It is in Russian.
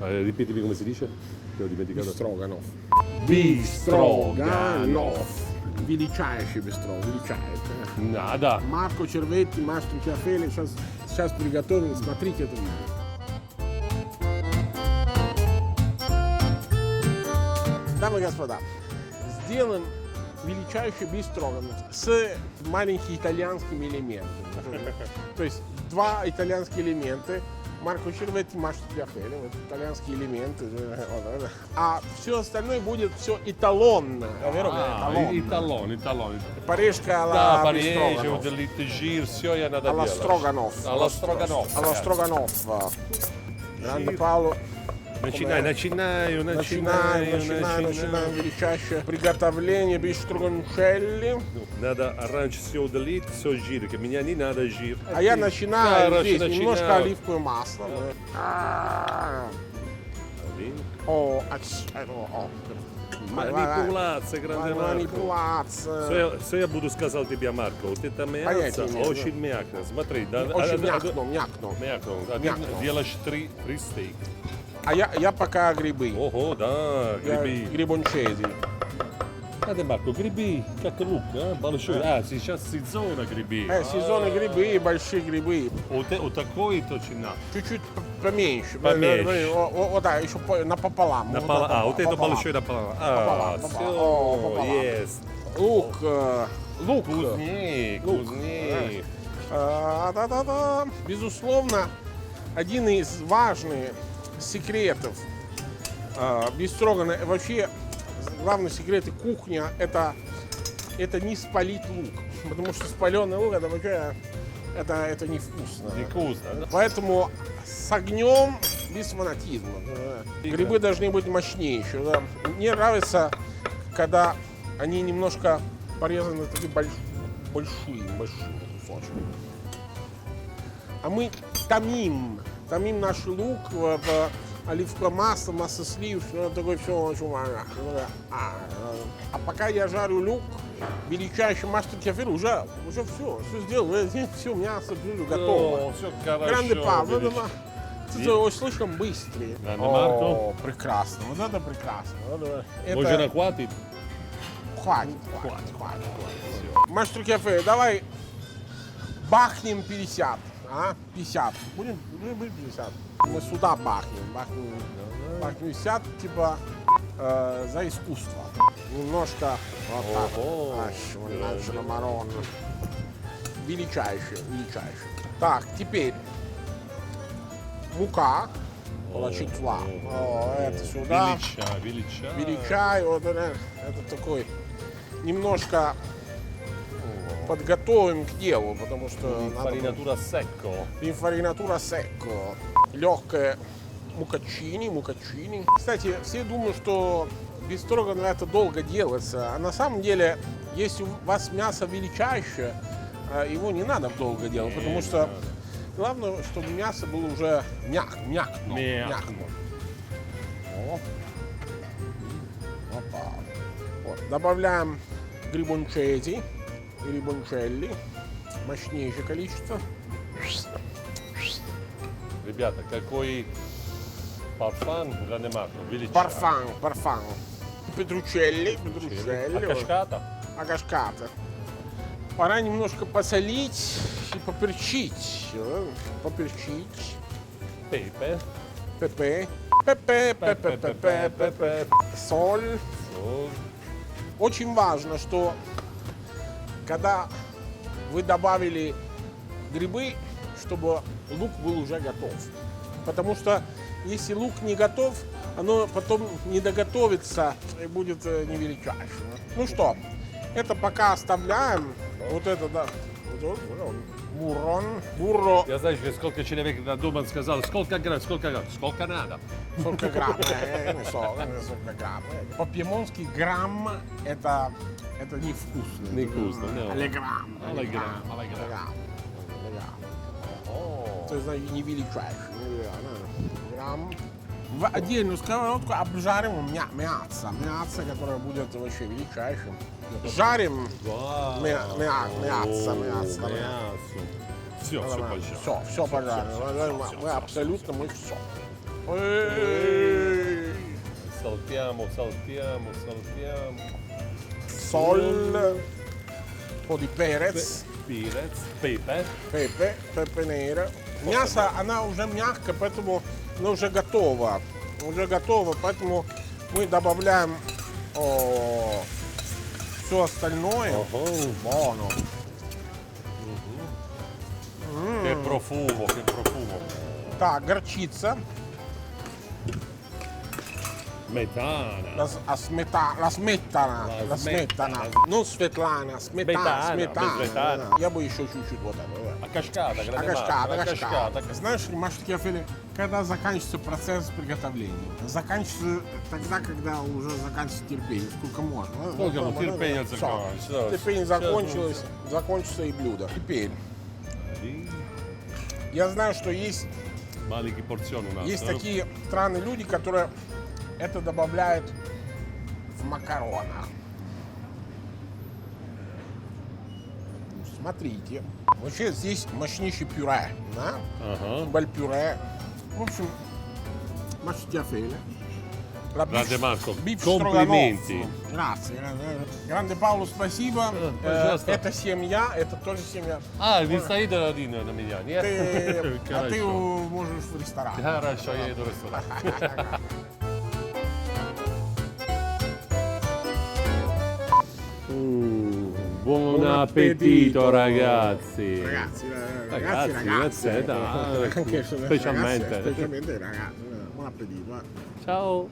Eh, ripetimi come si dice? Che ho dimenticato. Бистроганов. Bistроганов. Величайший бистро, величайший. Nada. Марко Черветти, Мастер Чафели. Сейчас, сейчас приготовим, смотрите это видео. Дамы и господа, сделаем величайший бистроганов с маленькими итальянскими элементами. То есть два итальянских элемента. Марко Черветти, Мастер Чафели. Вот итальянские элементы. А все остальное будет все эталонно. Che è Ah, эталонно? i taloni. Парижка Да, alla Париж, вот элиты жир, все я надо делать. Stroganov. Alla Stroganov. Alla Stroganov. Grande Paolo. Начинай, начинаю, начинаю, Начинаем, начинаем, начинаем величайшее приготовление бистроганчелли. Надо раньше все удалить, все жир, que меня не надо жир. А я начинаю Хорошо, здесь начинаю. немножко оливковое масло. А, Один. О, ач- э, о, о. Манипуляция, гранде. Манипуляция. Все я, все я буду сказать тебе, Марко. Вот это мясо Понятия не имею, очень мягко. Смотри, да, Очень а- а- мякно, мякно. Мягко. А ты Мягко. делаешь три, три стейк. А я, я пока грибы. Ого, да, Я гриби. грибончези. Надо, Марко, гриби, как лук, а? Большой. А, сейчас сезона гриби. Э, сезонные грибы, большие грибы. Вот, э- вот такой точно. Чуть-чуть п- поменьше. Поменьше. О- о- Вот так, еще по- напополам. На Вот а, вот это пополам. большой наполовину. А, Пополам, пополам. О, все, есть. Лук, э, лук. Кузней, Лук. А, Да-да-да. Безусловно, один из важных секретов а, бистрогана, вообще главный секрет кухни это, это не спалить лук. Потому что спаленный лук это вообще это, это невкусно. Невкусно, да? Поэтому с огнем без фанатизма. да. Грибы должны быть мощнее еще. да. Мне нравится, когда они немножко порезаны такие больш- большие, большие кусочки. А мы томим, томим наш лук в оливковое масло, масло сливочное, вот такое все очень важно. А, а пока я жарю лук, величайший мастер кефир уже, уже все, все сделал, все мясо блюдо готово. все хорошо. Гранде Павло, велич- это, слишком быстрее. Гранде О, Марко. прекрасно, вот это прекрасно. Вот это- Может, хватит? Хватит, хватит, хватит, хватит. Мастер кафе, давай бахнем 50, а? 50. Будем, будем будем 50. Мы сюда бахнем, бахнем, бахнем 50, типа э, за искусство. Немножко вот так. Аж, марон. Величайший, величайший. Так, теперь мука. О, это сюда. Величай, величай. Величай, вот это, это такой немножко подготовим к делу, потому что Farinatura secco. инфаринатура секко, легкое мукачини, мукачини. Кстати, все думают, что без строгана это долго делается, а на самом деле, если у вас мясо величайшее, а, его не надо долго делать, потому что главное, чтобы мясо было уже мяк, мякно, Мякно. О. Опа. Вот. Добавляем грибончези, грибончелли, мощнейшее количество. Ребята, какой парфан Марко. Величай. Парфан, парфан. Петручелли, петручелли. кашката? Агашката. Пора немножко посолить и поперчить. Поперчить. Пепе. Пепе. Пепе, пепе, пепе, пепе. Соль. Соль. Очень важно, что когда вы добавили грибы, чтобы лук был уже готов. Потому что если лук не готов, оно потом не доготовится и будет э, невеличайшим. Ну что, это пока оставляем. Вот это, да. Вот, вот, Бурон. Бурро. Я знаю, сколько человек на дома сказал, сколько грамм, сколько грамм, сколько надо. Сколько грамм? Э, не so, не сколько грамм. По-пьемонски грамм это, это невкусно. Невкусно, да. Але грамм. Але грамм, але грамм. грамм. Але грамм. То есть значит, не величайший. не величайший. Грамм. В отдельную сковородку обжарим мя- мясо. Мясо, которое будет вообще величайшим. Жарим Вау. Мя- мя- мясо, О, мясо, да. мясо. Все, все пожалуйста. все, все пожарим. всё, Мы- всё, Мы всё, абсолютно мы все. Eeeh. Saltiamo, saltiamo, saltiamo. Sol, un po' di перец, Перец, пепе. пепе, пепе нейро. Мясо, она уже мягкая, поэтому она уже готова. Уже готова, поэтому мы добавляем все остальное. Ого. Buono. Che profumo, che profumo. Так, горчица, Metana. la, s- a smeta- la сметана, La la smetana. сметана. Ну, Светлана, сметана, Сметана, сметана. сметана. да. Я бы еще чуть-чуть вот это. Cascata, А кашкада. cascata. Знаешь, Маш Кефели, когда заканчивается процесс приготовления? Заканчивается тогда, когда уже заканчивается терпение. Сколько можно? Ну, Сколько ну, терпение закончилось. Терпение закончилось, закончится и блюдо. Теперь, я знаю, что есть, Маленькие порционы у нас. есть да? такие странные люди, которые это добавляют в макаронах. Смотрите. Вообще здесь мощнейший пюре. Да? Ага. Бальпюре. В общем, beef complimenti. stroganoff. Grazie. gra- Grande Paolo, спасибо. Э, Э, пожалуйста. Это семья, это тоже семья. А, ви стоите один на меня, нет? А ты можешь в ресторан. Хорошо, я иду в ресторан. buon Buon appetito appetito. ragazzi. Ragazzi, eh, Ragazzi, ragazzi, ragazzi. ragazzi, dai, Anche se- specialmente. ragazzi, specialmente ragazzi. Buon appetito. eh. Ciao.